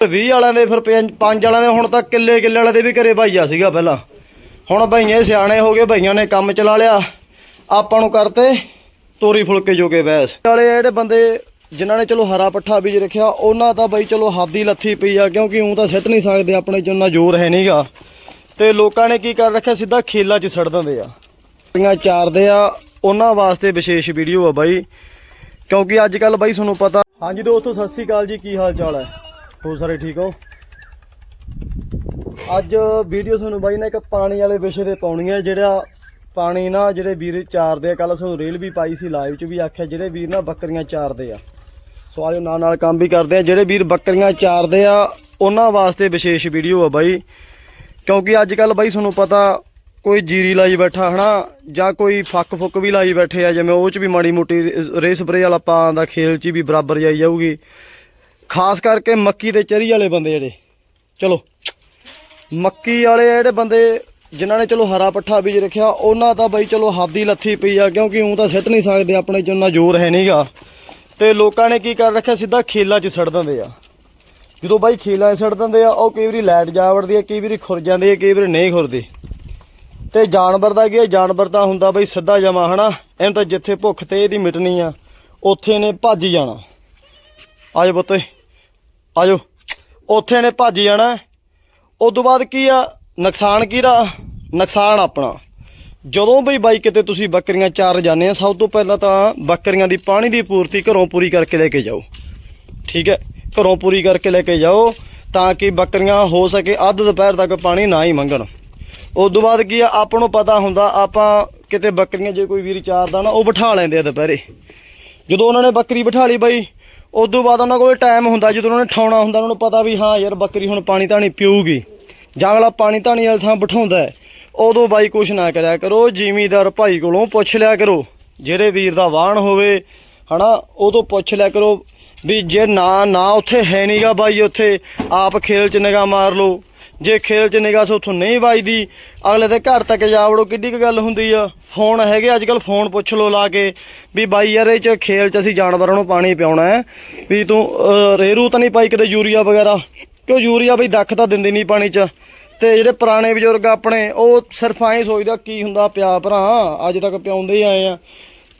20 ਵਾਲਿਆਂ ਦੇ ਫਿਰ 5 ਵਾਲਿਆਂ ਦੇ ਹੁਣ ਤਾਂ ਕਿੱਲੇ ਕਿੱਲੇ ਵਾਲੇ ਦੇ ਵੀ ਘਰੇ ਭਾਈਆ ਸੀਗਾ ਪਹਿਲਾਂ। ਹੁਣ ਭਾਈਏ ਸਿਆਣੇ ਹੋ ਗਏ, ਭਾਈਆਂ ਨੇ ਕੰਮ ਚਲਾ ਲਿਆ। ਆਪਾਂ ਨੂੰ ਕਰਤੇ ਤੋਰੀ ਫੁਲਕੇ ਜੋਗੇ ਬੈਸ। ਵਾਲੇ ਜਿਹੜੇ ਬੰਦੇ ਜਿਨ੍ਹਾਂ ਨੇ ਚਲੋ ਹਰਾ ਪੱਠਾ ਬੀਜ ਰੱਖਿਆ, ਉਹਨਾਂ ਤਾਂ ਬਾਈ ਚਲੋ ਹਾਦੀ ਲੱਥੀ ਪਈ ਆ, ਕਿਉਂਕਿ ਉਹ ਤਾਂ ਸਿੱਟ ਨਹੀਂ ਸਕਦੇ ਆਪਣੇ ਚ, ਉਹਨਾਂ ਜ਼ੋਰ ਹੈ ਨਹੀਂਗਾ ਤੇ ਲੋਕਾਂ ਨੇ ਕੀ ਕਰ ਰੱਖਿਆ? ਸਿੱਧਾ ਖੇਲਾ 'ਚ ਸੜ ਦਿੰਦੇ ਆ। ਬੱਕਰੀਆਂ ਚਾਰਦੇ ਆ, ਉਹਨਾਂ ਵਾਸਤੇ ਵਿਸ਼ੇਸ਼ ਵੀਡੀਓ ਆ ਬਾਈ। ਕਿਉਂਕਿ ਅੱਜ ਕੱਲ ਬਾਈ ਤੁਹਾਨੂੰ ਪਤਾ ਹਾਂਜੀ ਦੋਸਤੋ, ਸਤਿ ਸ੍ਰੀ ਅਕਾਲ ਜੀ, ਕੀ ਹਾਲ ਚਾਲ ਹੈ? ਹੋ ਸਾਰੇ ਠੀਕ ਹੋ? ਅੱਜ ਵੀਡੀਓ ਤੁਹਾਨੂੰ ਬਾਈ ਨੇ ਇੱਕ ਪਾਣੀ ਵਾਲੇ ਵਿਸ਼ੇ ਤੇ ਪਾਉਣੀ ਹੈ, ਜਿਹੜਾ ਪਾਣੀ ਨਾ ਜਿਹੜੇ ਵੀਰ ਚਾਰਦੇ ਆ ਕੱਲ ਤੁਹਾਨੂੰ ਰੀਲ ਵੀ ਪਾਈ ਸੀ ਲਾਈਵ 'ਚ ਵੀ ਆਖਿਆ, ਜਿਹੜੇ ਵੀਰ ਨਾ ਬੱਕਰੀਆਂ ਚਾਰਦੇ ਆ। ਸੋ ਆਜੋ ਨਾਲ ਨਾਲ ਕੰਮ ਵੀ ਕਰਦੇ ਆ, ਜਿਹੜੇ ਵੀਰ ਬੱਕਰੀਆਂ ਚਾਰਦੇ ਆ, ਉਹਨਾਂ ਵਾਸਤੇ ਵਿਸ਼ੇਸ਼ ਵੀਡੀਓ ਆ ਬਾਈ। ਕਿਉਂਕਿ ਅੱਜ ਕੱਲ ਬਾਈ ਤੁਹਾਨੂੰ ਪਤਾ ਕੋਈ ਜੀਰੀ ਲਾਈ ਬੈਠਾ ਹਨਾ, ਜਾਂ ਕੋਈ ਫੱਕ ਫੁੱਕ ਵੀ ਲਾਈ ਬੈਠੇ ਆ, ਜਿਵੇਂ ਉਹ ਚ ਵੀ ਮਾੜੀ ਮੋਟੀ ਰੇ ਸਪਰੇ ਵਾਲਾ ਪਾਣ ਦਾ ਖੇਲ ਚ ਵੀ ਬਰਾਬਰ ਜਾਈ ਜਾਊਗੀ। ਖਾਸ ਕਰਕੇ ਮੱਕੀ ਤੇ ਚਰੀ ਵਾਲੇ ਬੰਦੇ ਜਿਹੜੇ। ਚਲੋ, ਮੱਕੀ ਵਾਲੇ ਜਿਹੜੇ ਬੰਦੇ ਜਿਨ੍ਹਾਂ ਨੇ ਚਲੋ ਹਰਾ ਪੱਠਾ ਬੀਜ ਰੱਖਿਆ, ਉਹਨਾਂ ਤਾਂ ਬਾਈ ਚਲੋ ਹਾਦੀ ਲੱਥੀ ਪਈ ਆ, ਕਿਉਂਕਿ ਉਹ ਤਾਂ ਸਿੱਟ ਨਹੀਂ ਸਕਦੇ ਆਪਣੇ ਚ, ਉਹਨਾਂ ਜ਼ੋਰ ਹੈ ਨਹੀਂਗਾ ਤੇ ਲੋਕਾਂ ਨੇ ਕੀ ਕਰ ਰੱਖਿਆ, ਸਿੱਧਾ ਖੇਲਾ 'ਚ ਸੜ ਦਿੰਦੇ ਆ। ਜਦੋਂ ਬਾਈ ਖੇਲਾ 'ਚ ਸੜ ਦਿੰਦੇ ਆ, ਉਹ ਕਈ ਵਾਰੀ ਲਾਈਟ ਜਾ ਵੜਦੀ ਆ, ਕਈ ਵਾਰੀ ਖੁਰ ਜਾਂਦੀ ਆ, ਕਈ ਵਾਰੀ ਨਹੀਂ ਖੁਰਦੀ। ਤੇ ਜਾਨਵਰ ਦਾ ਕੀ ਆ, ਜਾਨਵਰ ਤਾਂ ਹੁੰਦਾ ਬਈ ਸਿੱਧਾ ਜਮਾ, ਹਨਾ? ਇਹਨੂੰ ਤਾਂ ਜਿੱਥੇ ਭੁੱਖ ਤੇ ਇਹਦੀ ਮਿਟਣੀ ਆ, ਉੱਥੇ ਨੇ ਭੱਜ ਜਾਣਾ। ਆਜੋ ਪੁੱਤੇ। ਆਜੋ। ਉੱਥੇ ਨੇ ਭੱਜ ਜਾਣਾ ਉਸ ਤੋਂ ਬਾਅਦ ਕੀ ਆ? ਨੁਕਸਾਨ ਕਿਹਦਾ? ਨੁਕਸਾਨ ਆਪਣਾ। ਜਦੋਂ ਵੀ ਬਾਈ ਕਿਤੇ ਤੁਸੀਂ ਬੱਕਰੀਆਂ ਚਾਰ ਜਾਂਦੇ ਆ, ਸਭ ਤੋਂ ਪਹਿਲਾਂ ਤਾਂ ਬੱਕਰੀਆਂ ਦੀ ਪਾਣੀ ਦੀ ਪੂਰਤੀ ਘਰੋਂ ਪੂਰੀ ਕਰਕੇ ਲੈ ਕੇ ਜਾਓ। ਠੀਕ ਹੈ? ਘਰੋਂ ਪੂਰੀ ਕਰਕੇ ਲੈ ਕੇ ਜਾਓ ਤਾਂ ਕਿ ਬੱਕਰੀਆਂ ਹੋ ਸਕੇ, ਅੱਧ ਦੁਪਹਿਰ ਤੱਕ ਪਾਣੀ ਨਾ ਹੀ ਮੰਗਣ। ਉਸ ਤੋਂ ਬਾਅਦ ਕੀ ਆ? ਆਪਾਂ ਨੂੰ ਪਤਾ ਹੁੰਦਾ, ਆਪਾਂ ਕਿਤੇ ਬੱਕਰੀਆਂ ਜੇ ਕੋਈ ਵੀਰ ਚਾਰਦਾ ਨਾ, ਉਹ ਬਿਠਾ ਲੈਂਦੇ ਆ ਦੁਪਹਿਰੇ। ਜਦੋਂ ਉਹਨਾਂ ਨੇ ਬੱਕਰੀ ਬਿਠਾ ਲਈ ਬਾਈ ਉਸ ਤੋਂ ਬਾਅਦ ਉਹਨਾਂ ਕੋਲ ਟਾਈਮ ਹੁੰਦਾ, ਜਦੋਂ ਉਹਨਾਂ ਨੇ ਠਾਉਣਾ ਹੁੰਦਾ, ਉਹਨਾਂ ਨੂੰ ਪਤਾ ਵੀ ਹਾਂ ਯਾਰ ਬੱਕਰੀ ਹੁਣ ਪਾਣੀ ਧਾਣੀ ਪੀਊਗੀ। ਜਾਂ ਅਗਲਾ ਪਾਣੀ ਧਾਣੀ ਵਾਲੀ ਥਾਂ ਬਿਠਾਉਂਦਾ ਉਦੋਂ ਬਾਈ ਕੁਛ ਨਾ ਕਰਿਆ ਕਰੋ, ਜ਼ਿਮੀਦਾਰ ਭਾਈ ਕੋਲੋਂ ਪੁੱਛ ਲਿਆ ਕਰੋ। ਜਿਹੜੇ ਵੀਰ ਦਾ ਵਾਹਣ ਹੋਵੇ, ਹਨਾ, ਉਹ ਤੋਂ ਪੁੱਛ ਲਿਆ ਕਰੋ ਵੀ ਜੇ ਨਾ ਨਾ ਉੱਥੇ ਹੈ ਨਹੀਂਗਾ ਬਾਈ, ਉੱਥੇ ਆਪ ਖੇਲ 'ਚ ਨਿਗਾਹ ਮਾਰ ਲਓ। ਜੇ ਖੇਲ 'ਚ ਨਿਗਾਹ ਸੋ ਉੱਥੋਂ ਨਹੀਂ ਵੱਜਦੀ ਅਗਲੇ ਦੇ ਘਰ ਤੱਕ ਜਾ ਵੜੋ ਕਿੱਡੀ ਕੁ ਗੱਲ ਹੁੰਦੀ ਆ? ਫੋਨ ਹੈਗੇ ਅੱਜ ਕੱਲ ਫੋਨ ਪੁੱਛ ਲਓ ਲਾ ਕੇ ਵੀ ਬਾਈ ਯਾਰ ਇਹ 'ਚ ਖੇਲ 'ਚ ਅਸੀਂ ਜਾਨਵਰਾਂ ਨੂੰ ਪਾਣੀ ਪਿਆਉਣਾ ਹੈ ਵੀ ਤੂੰ ਅਹ, ਰੇਰੂ ਤਾਂ ਨਹੀਂ ਪਾਈ ਕਿਤੇ ਯੂਰੀਆ ਵਗੈਰਾ? ਕਿਉਂ ਯੂਰੀਆ ਬਈ ਦੱਖ ਤਾਂ ਦਿੰਦੇ ਨਹੀਂ ਪਾਣੀ 'ਚ? ਤੇ ਜਿਹੜੇ ਪੁਰਾਣੇ ਬਜ਼ੁਰਗ ਆਪਣੇ ਉਹ ਸਿਰਫ ਐਂ ਸੋਚਦਾ ਕੀ ਹੁੰਦਾ ਪਿਆ ਭਰਾ ਅੱਜ ਤੱਕ ਪਿਆਉਂਦੇ ਹੀ ਆਏ ਆ।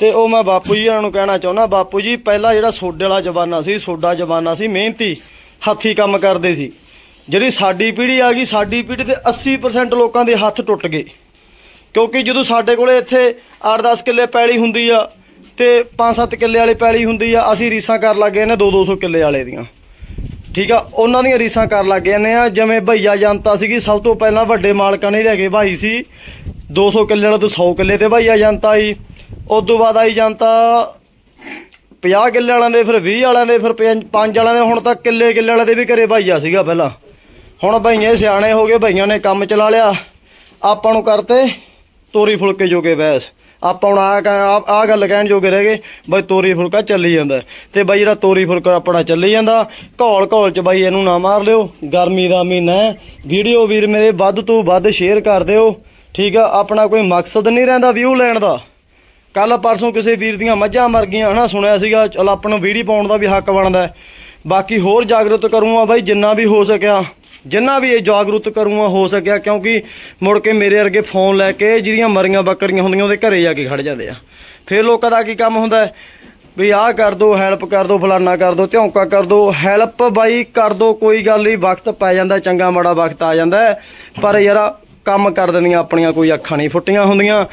ਤੇ ਉਹ ਮੈਂ ਬਾਪੂ ਜੀ ਉਹਨਾਂ ਨੂੰ ਕਹਿਣਾ ਚਾਹੁੰਦਾ ਬਾਪੂ ਜੀ ਪਹਿਲਾਂ ਜਿਹੜਾ ਸੋਡੇ ਵਾਲਾ ਜ਼ਮਾਨਾ ਸੀ ਸੋਡਾ ਜ਼ਮਾਨਾ ਸੀ ਮਿਹਨਤੀ ਹੱਥੀ ਕੰਮ ਕਰਦੇ ਸੀ। ਜਿਹੜੀ ਸਾਡੀ ਪੀੜ੍ਹੀ ਆ ਗਈ, ਸਾਡੀ ਪੀੜ੍ਹੀ ਦੇ 80% ਲੋਕਾਂ ਦੇ ਹੱਥ ਟੁੱਟ ਗਏ। ਕਿਉਂਕਿ ਜਦੋਂ ਸਾਡੇ ਕੋਲੇ ਇੱਥੇ 8-10 ਕਿੱਲੇ ਪੈਲੀ ਹੁੰਦੀ ਆ ਤੇ 5-7 ਕਿੱਲੇ ਵਾਲੀ ਪੈਲੀ ਹੁੰਦੀ ਆ, ਅਸੀਂ ਰੀਸਾਂ ਕਰ ਲੱਗੇ ਨੇ 2-200 ਕਿੱਲੇ ਵਾਲੇ ਦੀਆਂ। ਠੀਕ ਆ? ਉਹਨਾਂ ਦੀਆਂ ਰੀਸਾਂ ਕਰ ਲੱਗ ਜਾਂਦੇ ਆ, ਜਿਵੇਂ ਭਈਆ ਜਨਤਾ ਸੀਗੀ, ਸਭ ਤੋਂ ਪਹਿਲਾਂ ਵੱਡੇ ਮਾਲਕਾਂ ਨੇ ਲੈ ਕੇ ਭਾਈ ਸੀ। 200 ਕਿੱਲੇ ਵਾਲਾ ਤੋਂ 100 ਕਿੱਲੇ ਤੇ ਭਈਆ ਜਨਤਾ ਆਈ। ਉਸ ਤੋਂ ਬਾਅਦ ਆਈ ਜਨਤਾ 50 ਕਿੱਲੇ ਵਾਲਿਆਂ ਦੇ, ਫਿਰ 20 ਵਾਲਿਆਂ ਦੇ, ਫਿਰ 5 ਵਾਲਿਆਂ ਦੇ, ਹੁਣ ਤੱਕ ਕਿੱਲੇ ਕਿੱਲੇ ਵਾਲੇ ਦੇ ਵੀ ਘਰੇ ਭਾਈਆ ਸੀਗਾ ਪਹਿਲਾਂ। ਹੁਣ ਭਈਏ ਸਿਆਣੇ ਹੋ ਗਏ ਭਈਆਂ ਨੇ ਕੰਮ ਚਲਾ ਲਿਆ। ਆਪਾਂ ਨੂੰ ਕਰਤੇ ਤੋਰੀ ਫੁਲਕੇ ਜੋਗੇ ਬੈਸ। ਆਪਾਂ ਹੁਣ ਆ ਆ ਗੱਲ ਕਹਿਣ ਜੋਗੇ ਰਹਿ ਗਏ, ਬਈ ਤੋਰੀ ਫੁਲਕਾ ਚੱਲੀ ਜਾਂਦਾ। ਤੇ ਬਈ ਜਿਹੜਾ ਤੋਰੀ ਫੁਲਕਾ ਆਪਣਾ ਚੱਲੀ ਜਾਂਦਾ, ਘੋਲ ਘੋਲ ਚ ਬਈ ਇਹਨੂੰ ਨਾ ਮਾਰ ਲਿਓ। ਗਰਮੀ ਦਾ ਮਹੀਨਾ ਹੈ। ਵੀਡੀਓ ਵੀਰ ਮੇਰੇ ਵੱਧ ਤੋਂ ਵੱਧ ਸ਼ੇਅਰ ਕਰ ਦਿਓ। ਠੀਕ ਆ, ਆਪਣਾ ਕੋਈ ਮਕਸਦ ਨਹੀਂ ਰਹਿੰਦਾ ਵਿਊ ਲੈਣ ਦਾ। ਕੱਲ ਪਰਸੋਂ ਕਿਸੇ ਵੀਰ ਦੀਆਂ ਮੱਝਾਂ ਮਰ ਗਈਆਂ, ਹਨਾ, ਸੁਣਿਆ ਸੀਗਾ, ਚਲ ਆਪਾਂ ਨੂੰ ਵੀਡੀਓ ਪਾਉਣ ਦਾ ਵੀ ਹੱਕ ਬਣਦਾ ਬਾਕੀ ਹੋਰ ਜਾਗਰੂਕ ਕਰੂੰਗਾ ਬਾਈ, ਜਿੰਨਾ ਵੀ ਹੋ ਸਕਿਆ। ਜਿੰਨਾ ਵੀ ਇਹ ਜਾਗਰੂਕ ਕਰੂੰਗਾ, ਹੋ ਸਕਿਆ, ਕਿਉਂਕਿ ਮੁੜ ਕੇ ਮੇਰੇ ਵਰਗੇ ਫੋਨ ਲੈ ਕੇ ਜਿਹਦੀਆਂ ਮਰੀਆਂ ਬੱਕਰੀਆਂ ਹੁੰਦੀਆਂ, ਉਹਦੇ ਘਰੇ ਜਾ ਕੇ ਖੜ ਜਾਂਦੇ ਆ। ਫਿਰ ਲੋਕਾਂ ਦਾ ਕੀ ਕੰਮ ਹੁੰਦਾ ਵੀ ਆਹ ਕਰ ਦੋ ਹੈਲਪ ਕਰ ਦੋ, ਫਲਾਨਾ ਕਰ ਦੋ, ਧੌਂਕਾ ਕਰ ਦੋ ਹੈਲਪ ਬਾਈ ਕਰ ਦੋ, ਕੋਈ ਗੱਲ ਨਹੀਂ, ਵਕਤ ਪੈ ਜਾਂਦਾ, ਚੰਗਾ ਮਾੜਾ ਵਕਤ ਆ ਜਾਂਦਾ ਪਰ ਯਾਰ, ਕੰਮ ਕਰ ਦਿੰਦੀਆਂ ਆਪਣੀਆਂ, ਕੋਈ ਅੱਖਾਂ ਨਹੀਂ ਫੁੱਟੀਆਂ ਹੁੰਦੀਆਂ।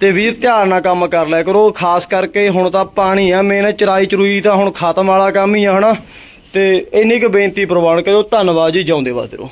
ਤੇ ਵੀਰ, ਧਿਆਨ ਨਾਲ ਕੰਮ ਕਰ ਲਿਆ ਕਰੋ। ਖਾਸ ਕਰਕੇ ਹੁਣ ਤਾਂ ਪਾਣੀ ਆ ਮੇਨ ਚਰਾਈ ਚਰੂਈ ਤਾਂ ਹੁਣ ਖਤਮ ਵਾਲਾ ਕੰਮ ਹੀ ਆ, ਹਨਾ? ਤੇ ਇੰਨੀ ਕੁ ਬੇਨਤੀ ਪ੍ਰਵਾਨ ਕਰੋ ਧੰਨਵਾਦ ਜੀ ਜਿਉਂਦੇ ਵਾਸਤੇ ਰਹੋ।